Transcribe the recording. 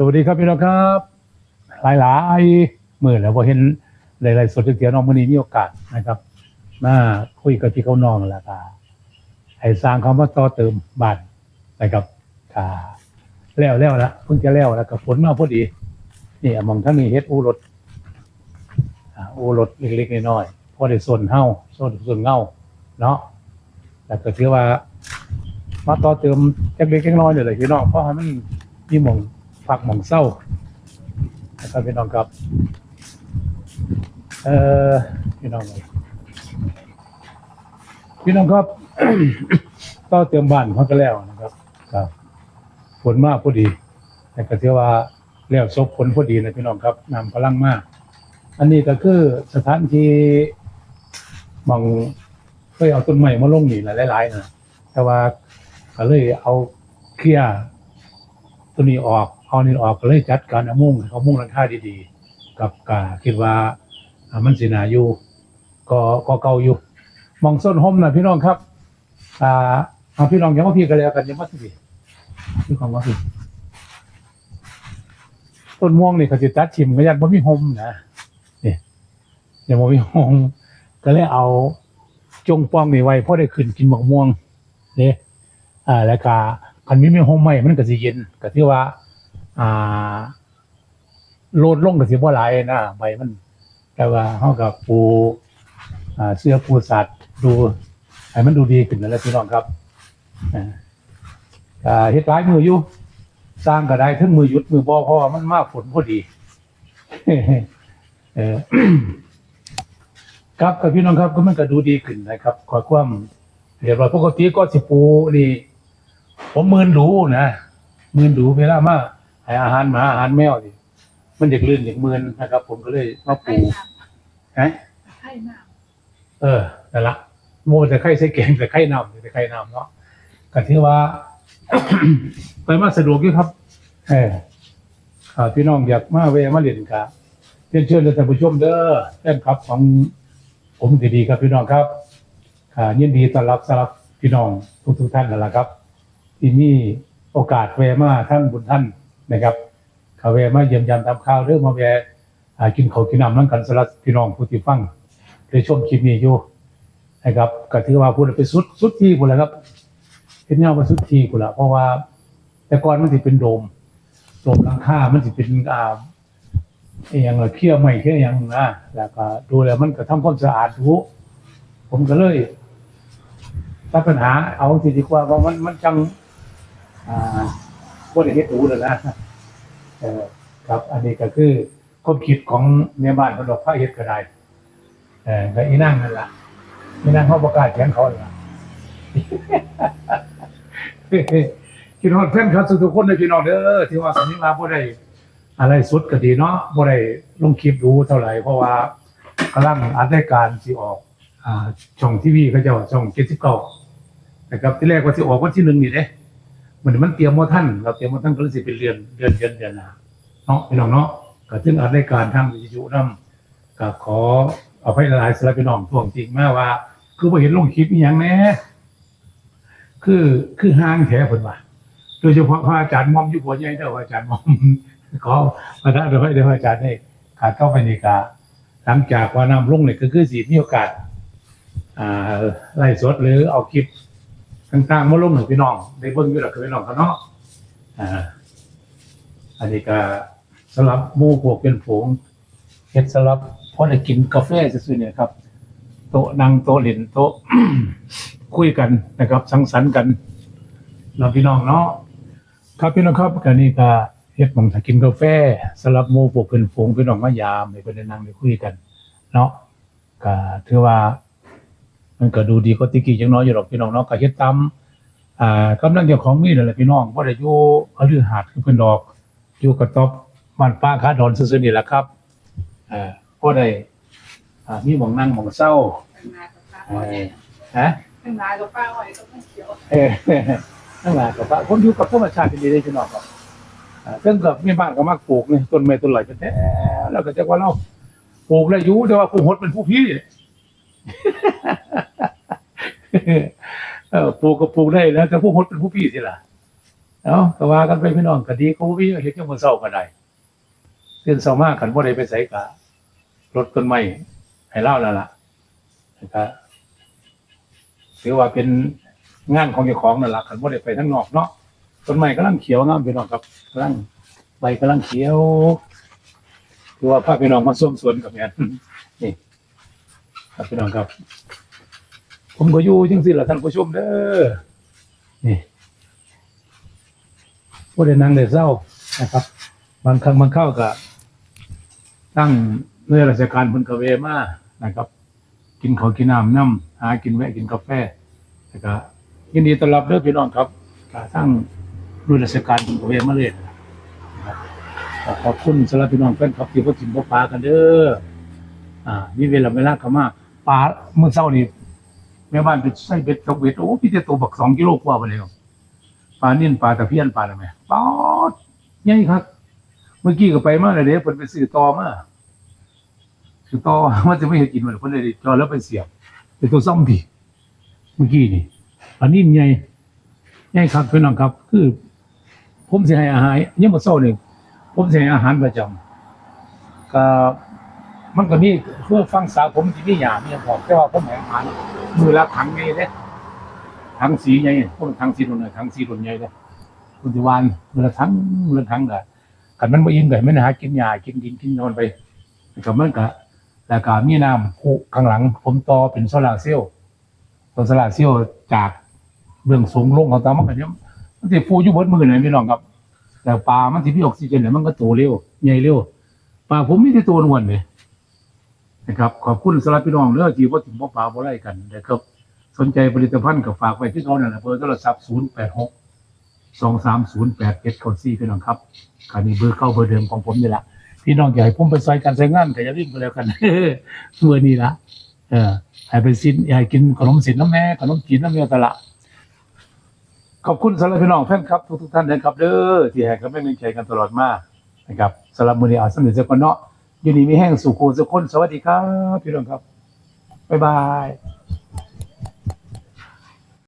สวัสดีครับพี่น้องครับ หลายหลายมื่อแล้วพอเห็นหลายๆสดเสียน้องมันนี้มีโอกาสนะครับมาคุยกับพี่เขาน้องแล้วก็ให้สร้างคำว่าต่อเติมบ้านนะครับค่ะแล้วแล้วละเพิ่งจะแล้วแล้วก็ฝนมาพอดีนี่มองทั้งนี้เฮ็ดอูรถอูรถเล็กๆน้อยๆพอได้ส่วนเฮาส่วนส่วนเงาเนาะแล้วก็ถือว่า มาต่อเติมเล็กๆน้อยๆนี่แหละพี่น้องเพราะมันมีมอง ฝักหม่องเศร้านะครับพี่น้องครับ เอ่อพี่น้องพี่น้องครับต่อเติมบ้านเขาก็แล้วนะครับครับฝนมากพอดี แต่ก็เชื่อว่าแล้วซบผลพอดีนะพี่น้องครับนำพลังมาก อันนี้ก็คือสถานที่มองเคยเอาต้นไม้มาลงนี่แหละหลายๆนะแต่ว่าก็เลยเอาเคลียร์ตัวนี้ออก เอานี่ออกก็เลยจัดการเอามุ่งเขามุ่งราคาดีๆ กับกาคิดว่ามันสินาอยู่ก็ก็เก่าอยู่มองส้นห่มนะพี่น้องครับ อ่าเอาพี่น้องอยังว่าพี่กันแล้วกันอยังว่าสิพี่ของว่าพี่ต้นม่วงนี่เขาจะตัดทิมก็ยันว่มีห่มนะนี่ยังว่มีห่มก็เลยเอาจงป้องนี่ไว้เพราะได้ขึ้นกินหมกม่วงเนี่ยอ่าแล้วก็คันมีมีห่มใหม่มันก็สิเย็นก็ที่ว่า อ่าโลดลงก็สิบ่หลายนะใบมัน แต่ว่าเฮากับปูอ่าเสื้อปูสัตว์ดูให้มันดูดีขึ้นนั่นแหละพี่น้องครับอ่าก็เฮ็ดหลายมืออยู่สร้างก็ได้ถึงมือหยุดมือบ่เพราะว่ามันมาฝนพอดีเออครับกับพี่น้องครับก็มันก็ดูดีขึ้นนะครับขอความเรียบร้อยปกติก็สิปูนี่ผมมืนดูนะมืนดูเวลามา ให้อาหารหมาอาหารแมวนี่มันเด็กลื่นเด็กมืนนะครับ ผมก็เลยมาปูฮะไข่น้เออนั่นละโมแต่ไข่ใส่แกงแต่ไข่น้ำแต่ไข่น้ำเนาะก็ถือว่า ไปมาสะดวกอยู่ครับเอออ่าพี่น้องอยากมาเวะมาเรียนครับเชิญเชิญท่านผู้ชมเด้อแฟนครับของผมดีๆครับพี่น้องครับอ่ายินดีต้อนรับสำหรับพี่น้องทุกๆท่านนั่นแหละครับ ที่มีโอกาสแวะมาท่านบุญท่าน นะครับเขาแวะมาเยี่ยมยามทำข้าวหรือมาแวะกินข้าวกินน้ำนั่งกันสำหรับพี่น้องผู้ที่ฟังในช่วงคลิปนี้อยู่นะครับก็ถือว่าพูดไปสุดสุดที่พูแล้วครับเป็นเงามาสุดที่พูละเพราะว่า แต่ก่อนมันสิเป็นโดมโดมหลังคามันสิเป็นอ่าอย่างละเคี้ยวไม่เคี้ยวอย่างนะแล้วก็ดูแล้วมันก็ทำความสะอาดดูผมก็เลยตัดปัญหาเอาสิดีกว่าเพราะมันมันจังอ่า บ่ได้เฮ็ดดูแล้วนะเออครับอันนี้ก็คือความคิดของแม่บ้านเพิ่นดอกพระเฮ็ดก็ได้เออก็อีนั่งนั่นล่ะอีนั่งเฮาบ่กล้าแข่งเขาล่ะคิดฮอดแฟนครับทุกคนเลยพี่น้องเด้อที่ว่าสมิมาบ่ได้อะไรสุดก็ดีเนาะบ่ได้ลงคลิปดูเท่าไหร่เพราะว่ากำลังอัดรายการสิออกอ่าช่องทีวีเขาเจ้าช่อง79นะครับที่แรกว่าสิออกวันที่หนึ่งนี่เด้ มือนมันเตรียมว่าท่านเราเตรียมว่าท่านก็เลยสิเป็นเดือนเดือนเดือนเดือนหนะเนาะพี่น้องเนาะก็ถึงอัดรายการทางวิทยุนํก็ขอเอาให้หลายสำหรับพี่น้องทวงจริงแม่ว่า คือบ่เห็นลงคลิปอีหยังแน่คือคือห้างแท้เพิ่นว่าโดยเฉพาะพระอาจารย์มอมยู่หัวใหญ่เด้อพระอาจารย์มอมขอพระท้าเดชพระเดชพระอาจารย์นี่ขาดเข้าไปในกาหลังจากว่านำลงเนี่ยก็คือสิมีโอกาสอ่าไล่สดหรือเอาคลิป ต่างๆมาลงให้พี่น้อง ได้เบิ่งอยู่หลักพี่น้องเขาเนาะอ่าอันนี้ก็สำหรับหมู่พวกเป็นฝูงเฮ็ดสำหรับพอได้กินกาแฟซื่อๆเนี่ยครับ โต๊ะนั่งโต๊ะเล่นโต๊ะ คุยกันนะครับ สังสรรค์กันเราพี่น้องเนาะครับพี่น้องครับกันนี่ก็เฮ็ดหมองถ้ากินกาแฟสำหรับหมู่พวกเป็นฝูงพี่น้องมายามให้เพิ่นได้นั่งได้คุยกัน เนาะก็ถือว่า มันก็ดูดีกว่าติกี้จังน้อยอยู่หรอกพี่น้องเนาะก็เฮ็ดตามอ่ากำลังเจ้าของมีนั่นแหละพี่น้องบ่ได้อยู่เอาลือหาดคือเพิ่นดอก อยู่กระต๊อบบ้านป้าขาดอนซื่อๆนี่แหละครับเอ่อบ่ได้อ่ามีหม่องนั่งหม่องเศร้าำข้างหน้ากับป้าเออ้อยอฮะข้างหน้ากับป้าอ้อยก็ไม่เขียวเออนั่นแหละก็ว่าคนอยู่กับธรรมชาติดีๆพี่น้องครับอ่าซึ่งกับมีบ้านก็มักปลูกนี่ต้นไม้ต้นไหลก็แท้แล้วก็จักว่าเราปลูกแล้วอยู่แต่ว่าผู้หดเป็นผู้พี่ เออปลูกก็ปลูกได้แล้วแต่ผู้หดเป็นผู้พี่สิล่ะเอาก็ว่ากันไปพี่น้องก็ดีเขาวิเฮ็ดจังมื้อเช้าก็ได้ตื่นเช้ามาคันบ่ได้ไปไสก็รถต้นไม้ให้เล่าแล้วล่ะแล้วก็ถือว่าเป็นงานของเจ้าของนั่นล่ะคันบ่ได้ไปทางนอกเนาะต้นไม้กำลังเขียวงามพี่น้องครับกำลังใบกำลังเขียวถือว่าพาพี่น้องมาส้มสวนกับแม่นนี่ครับพี่น้องครับ ผมก็อยู่จังซี่ล่ะท่านผู้ชมเด้อนี่บ่ได้นั่งได้เศร้านะครับ บางครั้งบางคราวก็ตั้งเนื้อราชการพนกเวมานะครับ กินข้าวกินน้ำน้ำหากินแวะกินกาแฟแล้วก็ยินดีต้อนรับเด้อพี่น้องครับก็ทั้งหน่วยราชการพนกเวมาเลยนะครับขอบคุณสำหรับพี่น้องแฟนคลับที่บ่ถิ่มบ่ปากันเด้ออ่ามีเวลาเวลาเข้ามาปลาเมื่อเช้านี้ แม่บ้านไปใส่เบ็ดตกเบ็ดโอ้พี่จะตัวบัก2กิโลกว่าไปแล้วปลานิ่นปลาตะเพียนปลาอะไรแม่ปลาใหญ่ครับ เมื่อกี้ก็ไปมาแล้วเด้เพิ่นไปซื้อตอมาซื้อตอมันจะไม่เห็นกินมันเพิ่นเลยจอแล้วไปเสียบเป็นตัวซ่อมดีเมื่อกี้นี่อันนี้ใหญ่ใหญ่ครับพี่น้องครับ คือ ผมเสิให้อาหารยังบ่เช้านี่งผมเสิให้อาหารประจำก็ มันก็มีเพื่อฟังสาวผมสิมีหยามีหยังพอแต่ว่าผมให้อาหารมือละถังใหญ่เด้ถังสีใหญ่ผมถังสีรุ่นน่ะถังสีรุ่นใหญ่เด้คุณสิวานมือละถังมือละถังได้ขันมันบ่อิ่มก็ให้มันหากินหญ้ากินดินกินนอนไปก็มันก็แล้วก็มีน้ำพุข้างหลัง ผมต่อเป็นโซลาร์เซลล์ตัวโซลาร์เซลล์จากเบื้องสูงลงของตามันก็เนี่ยมันสิฟูอยู่บิดมือเลยพี่น้องครับ แต่ปลามันสิมีออกซิเจนเนี่ยมันก็โตเร็วใหญ่เร็วปลาผมมีแต่ตัวนวลเลย นะครับ ขอบคุณสำหรับพี่น้องเด้อที่บ่ถิ่มบ่ปลาบ่ไล่กันนะครับ สนใจผลิตภัณฑ์ก็ฝากไว้ที่เขานั่นะเบอร์โทรศัพท์086 23087เข้าซี่พี่น้องครับอันนี้เบอร์เข้าเบอร์เดิมของผมนี่แหละพี่น้องอยาให้ผมไปซอยกันใช้งานก็อย่าลืมกันแล้วกันเมื่อนี้ละเออให้ไปสินอยากให้กินขนมสินน้ำแม่ขนมจีนน้ำเมียตละขอบคุณสำหรับพี่น้องแฟนครับทุกๆท่านนะครับเด้อที่ให้กำลังใจกันตลอดมานะครับสำหรับมือนี้อาสำเร็จเจ้าคนเนาะ อยู่นี่มีแห้งสุขูสุขคนสวัสดีครับ พี่น้องครับ บ๊ายบาย